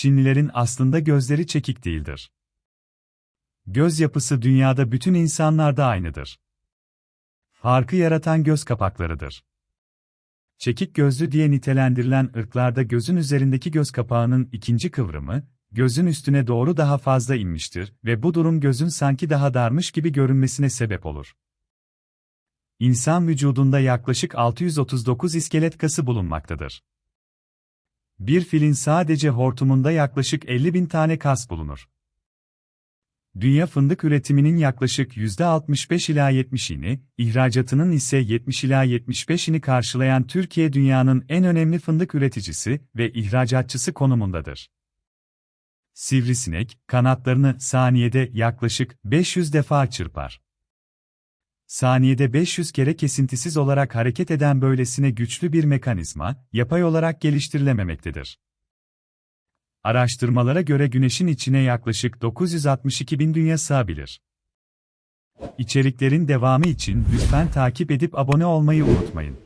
Çinlilerin aslında gözleri çekik değildir. Göz yapısı dünyada bütün insanlarda aynıdır. Farkı yaratan göz kapaklarıdır. Çekik gözlü diye nitelendirilen ırklarda gözün üzerindeki göz kapağının ikinci kıvrımı, gözün üstüne doğru daha fazla inmiştir ve bu durum gözün sanki daha darmış gibi görünmesine sebep olur. İnsan vücudunda yaklaşık 639 iskelet kası bulunmaktadır. Bir filin sadece hortumunda yaklaşık 50 bin tane kas bulunur. Dünya fındık üretiminin yaklaşık %65 ila 70'ini, ihracatının ise 70 ila 75'ini karşılayan Türkiye dünyanın en önemli fındık üreticisi ve ihracatçısı konumundadır. Sivrisinek, kanatlarını saniyede yaklaşık 500 defa çırpar. Saniyede 500 kere kesintisiz olarak hareket eden böylesine güçlü bir mekanizma, yapay olarak geliştirilememektedir. Araştırmalara göre Güneş'in içine yaklaşık 962 bin dünya sığabilir. İçeriklerin devamı için lütfen takip edip abone olmayı unutmayın.